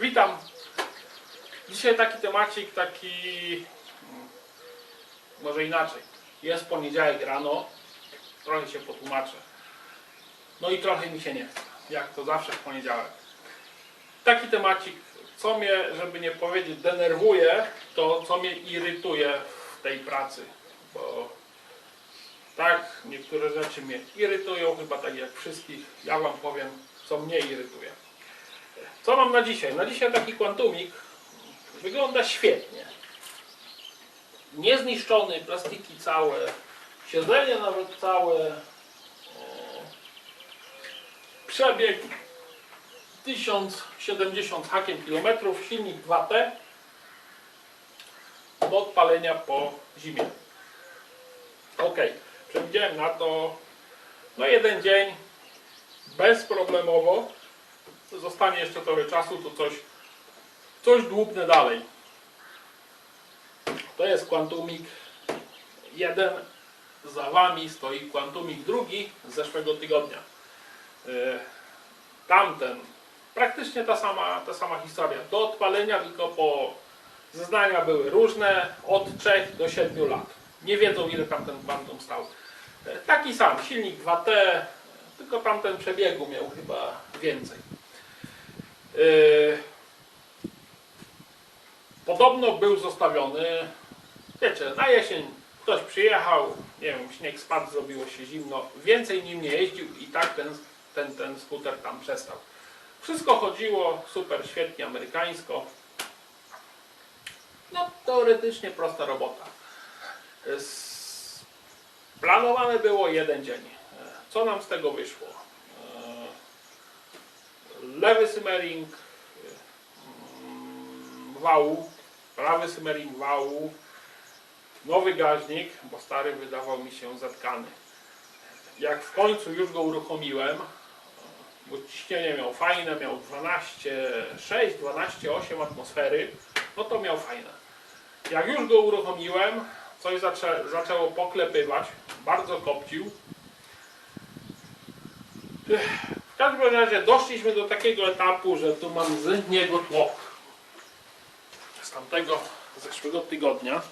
Witam. Dzisiaj taki temacik, taki mm, może inaczej. Jest poniedziałek rano, trochę się potłumaczę. No i trochę mi się nie chce, jak to zawsze w poniedziałek. Taki temacik, co mnie, żeby nie powiedzieć, denerwuje, to co mnie irytuje w tej pracy. Bo tak, niektóre rzeczy mnie irytują, chyba tak jak wszystkich. Ja Wam powiem, co mnie irytuje. Co mam na dzisiaj? Na dzisiaj taki kwantumik wygląda świetnie. Niezniszczony, plastiki całe, siedzenie nawet całe. e, Przebieg 1070 hakiem kilometrów, silnik 2T do odpalenia po zimie. Ok, przewidziałem na to no jeden dzień bezproblemowo zostanie jeszcze trochę czasu, to coś, coś dłubnę dalej. To jest Quantumik 1, za Wami stoi Quantumik drugi z zeszłego tygodnia. E, Tamten, praktycznie ta sama, ta sama historia. Do odpalenia tylko po zeznania były różne, od 3 do 7 lat. Nie wiedzą ile tam ten Quantum stał. E, Taki sam, silnik 2T, tylko tamten przebiegu miał chyba więcej. Yy, Podobno był zostawiony, wiecie, na jesień ktoś przyjechał, nie wiem, śnieg spadł, zrobiło się zimno, więcej nim nie jeździł i tak ten, ten, ten skuter tam przestał. Wszystko chodziło super, świetnie, amerykańsko. No, teoretycznie prosta robota. Z- Planowane było jeden dzień. Co nam z tego wyszło? Lewy symmering mm, wału, prawy symmering wału, nowy gaźnik, bo stary wydawał mi się zatkany. Jak w końcu już go uruchomiłem, bo ciśnienie miał fajne, miał 12,6, 12,8 atmosfery, no to miał fajne. Jak już go uruchomiłem, coś zaczę, zaczęło poklepywać, bardzo kopcił. Każdym razie doszliśmy do takiego etapu, że tu mam z niego tłok. Z tamtego zeszłego tygodnia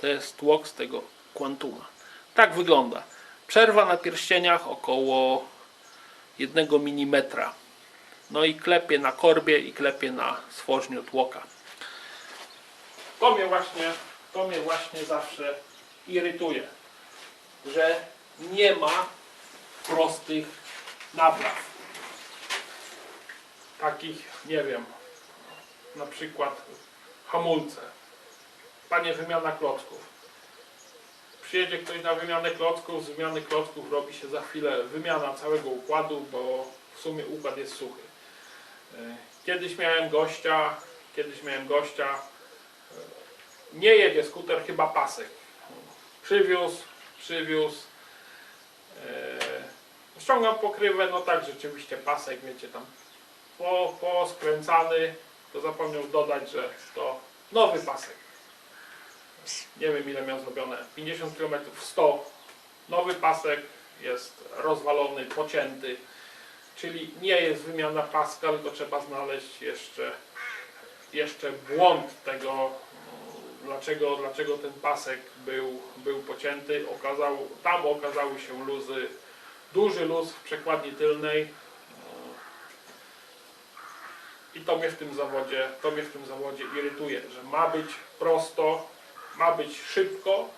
to jest tłok z tego Quantuma. Tak wygląda. Przerwa na pierścieniach około 1 mm. No i klepie na korbie i klepie na stworzniu tłoka. To mnie właśnie, to mnie właśnie zawsze irytuje, że nie ma prostych napraw. Takich, nie wiem, na przykład hamulce. Panie wymiana klocków. Przyjedzie ktoś na wymianę klocków, z wymiany klocków robi się za chwilę wymiana całego układu, bo w sumie układ jest suchy. E, Kiedyś miałem gościa, kiedyś miałem gościa, e, nie jedzie skuter, chyba pasek. Przywiózł, przywiózł, e, ściągam pokrywę, no tak, rzeczywiście pasek, wiecie, tam po, poskręcany, to zapomniał dodać, że to nowy pasek. Nie wiem ile miał zrobione, 50 km, 100. Nowy pasek jest rozwalony, pocięty, czyli nie jest wymiana paska, tylko trzeba znaleźć jeszcze, jeszcze błąd tego, dlaczego, dlaczego ten pasek był, był pocięty. Okazał, tam okazały się luzy, duży luz w przekładni tylnej, i to mnie w tym zawodzie, to mnie w tym zawodzie irytuje, że ma być prosto, ma być szybko,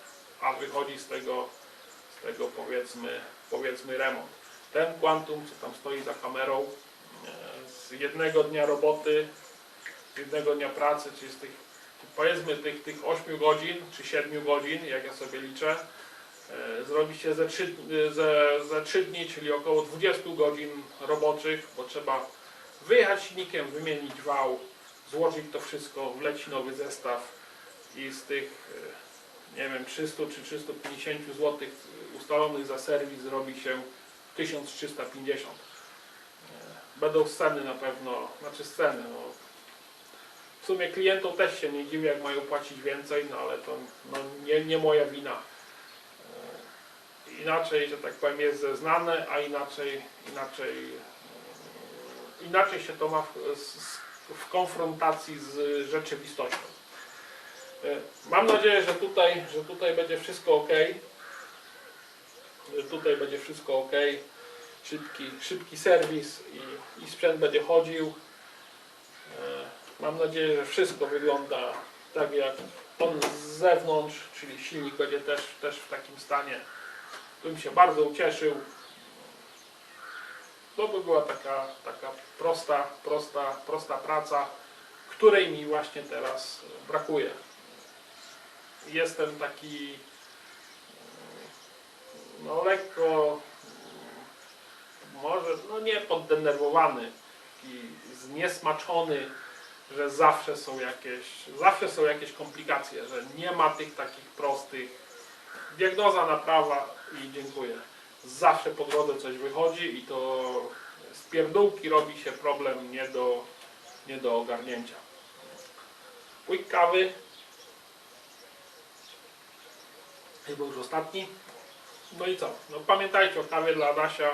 a wychodzi z tego, z tego powiedzmy, powiedzmy remont. Ten Quantum, co tam stoi za kamerą, z jednego dnia roboty, z jednego dnia pracy, czyli z tych, powiedzmy tych, tych 8 godzin, czy 7 godzin, jak ja sobie liczę, zrobi się ze 3, ze, ze 3 dni, czyli około 20 godzin roboczych, bo trzeba wyjechać silnikiem, wymienić wał, złożyć to wszystko, wleci nowy zestaw i z tych, e, nie wiem, 300 czy 350 zł ustalonych za serwis zrobi się 1350. E, Będą sceny na pewno, znaczy sceny, no. W sumie klientom też się nie dziwię, jak mają płacić więcej, no ale to no, nie, nie moja wina. Inaczej, że tak powiem, jest zeznane, a inaczej, inaczej inaczej się to ma w- w konfrontacji z rzeczywistością. E, Mam nadzieję, że tutaj, że tutaj będzie wszystko ok. Że tutaj będzie wszystko ok. Szybki, szybki serwis i, i sprzęt będzie chodził. E, Mam nadzieję, że wszystko wygląda tak jak on z zewnątrz, czyli silnik będzie też, też w takim stanie. Bym się bardzo ucieszył. To by była taka, taka prosta, prosta, prosta praca, której mi właśnie teraz brakuje. Jestem taki mm, no lekko mm, może no nie poddenerwowany i zniesmaczony, że zawsze są jakieś zawsze są jakieś komplikacje, że nie ma tych takich prostych diagnoza naprawa i dziękuję. Zawsze po drodze coś wychodzi i to z pierdółki robi się problem nie do, nie do ogarnięcia. Łyk kawy. Chyba już ostatni. No i co? No pamiętajcie o kawie dla Adasia.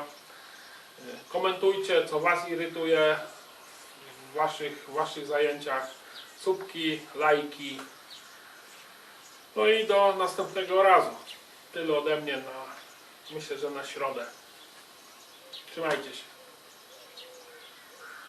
Komentujcie, co Was irytuje w Waszych, waszych zajęciach. Subki, lajki. No i do następnego razu. Tyle ode mnie na, myślę, że na środę. Trzymajcie się.